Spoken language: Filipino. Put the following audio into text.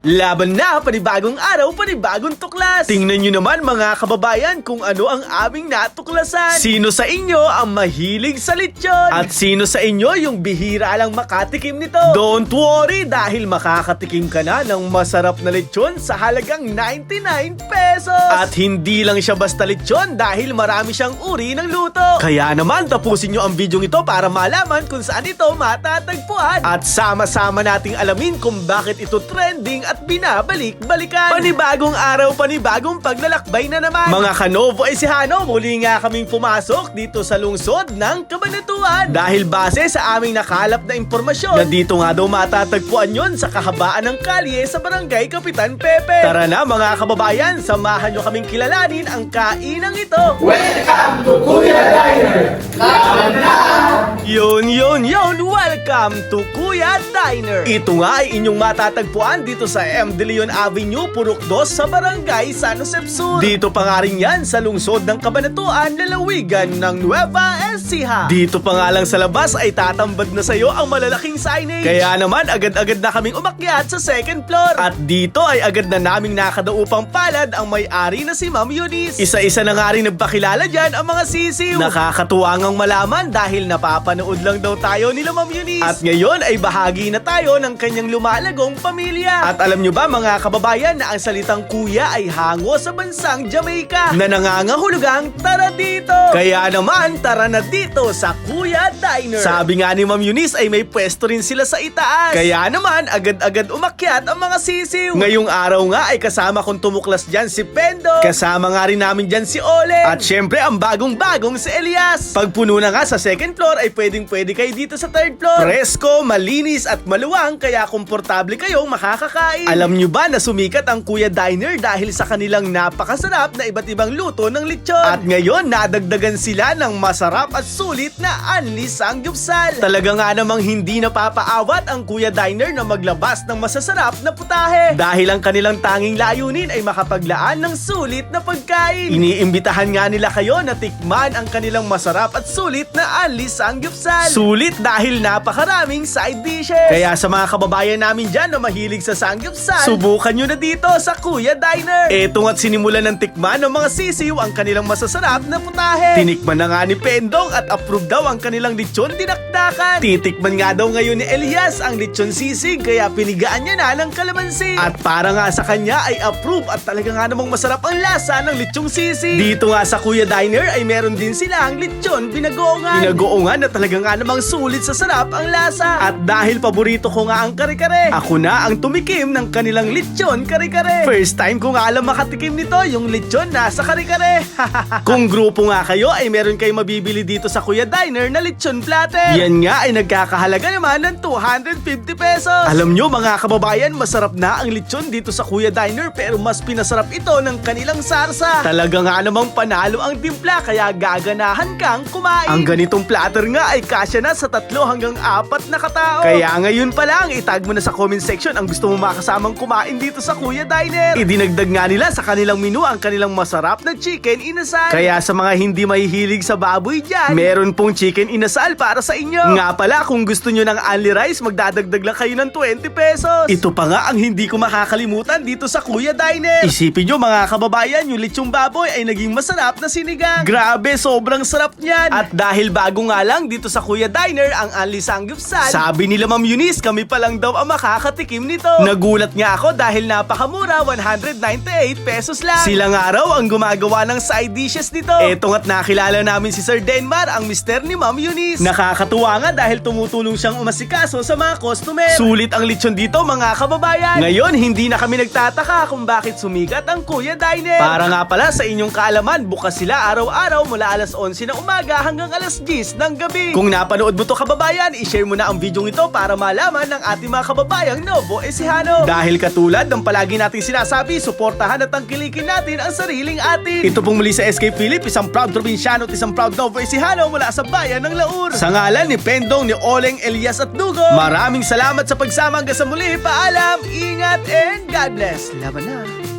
Laban na, panibagong araw, panibagong tuklas. Tingnan nyo naman mga kababayan kung ano ang aming natuklasan. Sino sa inyo ang mahilig sa lechon? At sino sa inyo yung bihira lang makatikim nito? Don't worry dahil makakatikim ka na ng masarap na lechon sa halagang 99 pesos. At hindi lang siya basta lechon dahil marami siyang uri ng luto. Kaya naman tapusin nyo ang video ito para malaman kung saan ito matatagpuan. At sama-sama nating alamin kung bakit ito trending at binabalik-balikan. Panibagong araw, panibagong paglalakbay na naman. Mga kanovo ay si Hano, muli nga kaming pumasok dito sa lungsod ng Kabanatuan. Dahil base sa aming nakalap na impormasyon, na dito nga daw matatagpuan yon sa kahabaan ng kalye sa barangay Kapitan Pepe. Tara na mga kababayan, samahan nyo kaming kilalanin ang kainang ito. Welcome to Kuya Diner! Yun, yun, yun! Welcome to Kuya Diner! Ito nga ay inyong matatagpuan dito sa M. De Leon Avenue, Purok 2 sa Barangay San Jose Sur. Dito pa nga rin yan sa lungsod ng Kabanatuan, lalawigan ng Nueva Ecija. Dito pa nga lang sa labas ay tatambad na sa'yo ang malalaking signage. Kaya naman agad-agad na kaming umakyat sa second floor. At dito ay agad na naming nakadaupang palad ang may-ari na si Ma'am Eunice. Isa-isa na nga rin nagpakilala dyan ang mga sisiw. Nakakatuwa ngang malaman dahil napapanood lang daw tayo nila Ma'am Eunice. At ngayon ay bahagi na tayo ng kanyang lumalagong pamilya. At alam nyo ba mga kababayan na ang salitang kuya ay hango sa bansang Jamaica na nangangahulugang tara dito. Kaya naman tara na dito sa Kuya Diner. Sabi nga ni Ma'am Eunice ay may pwesto rin sila sa itaas. Kaya naman agad-agad umakyat ang mga sisiw. Ngayong araw nga ay kasama kong tumuklas dyan si Pendo. Kasama nga rin namin dyan si Ole. At syempre ang bagong-bagong si Elias. Pag puno na nga sa second floor ay pwedeng pwede kayo dito sa third floor. Presko, malinis at maluwang kaya komportable kayong makakakain. Alam nyo ba na sumikat ang Kuya Diner dahil sa kanilang napakasarap na iba't ibang luto ng lechon? At ngayon nadagdagan sila ng masarap at sulit na Anli Sanggupsal. Talaga nga namang hindi napapaawat ang Kuya Diner na maglabas ng masasarap na putahe. Dahil ang kanilang tanging layunin ay makapaglaan ng sulit na pagkain. Iniimbitahan nga nila kayo na tikman ang kanilang masarap at sulit na Anli Sanggupsal. Sulit dahil napakaraming side dishes. Kaya sa mga kababayan namin dyan na mahilig sa Sanggupsal, subukan nyo na dito sa Kuya Diner. Etong at sinimulan ng tikman ng mga sisiw ang kanilang masasarap na putahe. Tinikman na nga ni Pendong at approve daw ang kanilang lechon dinakdakan. Titikman nga daw ngayon ni Elias ang lechon sisig kaya pinigaan niya na ng kalamansi. At para nga sa kanya ay approve at talaga nga namang masarap ang lasa ng lechong sisig. Dito nga sa Kuya Diner ay meron din sila ang lechon binagoongan. Binagoongan na talaga nga namang sulit sa sarap ang lasa. At dahil paborito ko nga ang kare-kare, ako na ang tumikim ng kanilang lechon kare-kare. First time ko nga alam makatikim nito yung lechon nasa kare-kare. Kung grupo nga kayo ay meron kayong mabibili dito sa Kuya Diner na lechon platter. Yan nga ay nagkakahalaga naman ng 250 pesos. Alam nyo mga kababayan, masarap na ang lechon dito sa Kuya Diner pero mas pinasarap ito ng kanilang sarsa. Talaga nga namang panalo ang timpla kaya gaganahan kang kumain. Ang ganitong platter nga ay kasya na sa tatlo hanggang apat na katao. Kaya ngayon pa lang, itag mo na sa comment section ang gusto mo makasamang kumain dito sa Kuya Diner. Idinagdag nga nila sa kanilang menu ang kanilang masarap na chicken inasal. Kaya sa mga hindi mahihilig sa baboy dyan, meron pong chicken inasal para sa inyo. Nga pala, kung gusto nyo ng only rice, magdadagdag lang kayo ng 20 pesos. Ito pa nga ang hindi ko makakalimutan dito sa Kuya Diner. Isipin nyo mga kababayan, yung lechong baboy ay naging masarap na sinigang. Grabe, sobrang sarap niyan. At dahil bago nga lang dito sa Kuya Diner ang Anli Sanggupsal, sabi nila Ma'am Eunice, kami pa lang daw ang makakatikim nito. Nagulat nga ako dahil napakamura, 198 pesos lang. Sila nga raw ang gumagawa ng side dishes nito. Eto nga't nakilala namin si Sir Denmar, ang mister ni Ma'am Eunice. Nakakatuwa nga dahil tumutulong siyang umasikaso sa mga customer. Sulit ang lechon dito mga kababayan. Ngayon, hindi na kami nagtataka kung bakit sumikat ang Kuya Diner. Para nga pala sa inyong kaalaman, bukas sila araw-araw mula alas 11 ng umaga hanggang alas 10 ng gabi. Kung napanood mo to kababayan, i-share mo na ang video ito para malaman ng ating mga kababayang Novo Ecijano. Dahil katulad ng palagi nating sinasabi, suportahan at tangkilikin natin ang sariling atin. Ito pong muli sa SK Philip, isang proud probinsyano at isang proud Novo Ecijano mula sa bayan ng Laur. Sa ngalan ni Pendong, ni Oleng, Elias at Dugo, maraming salamat sa pagsama hanggang sa muli. Paalam, ingat, and God bless. Laban na.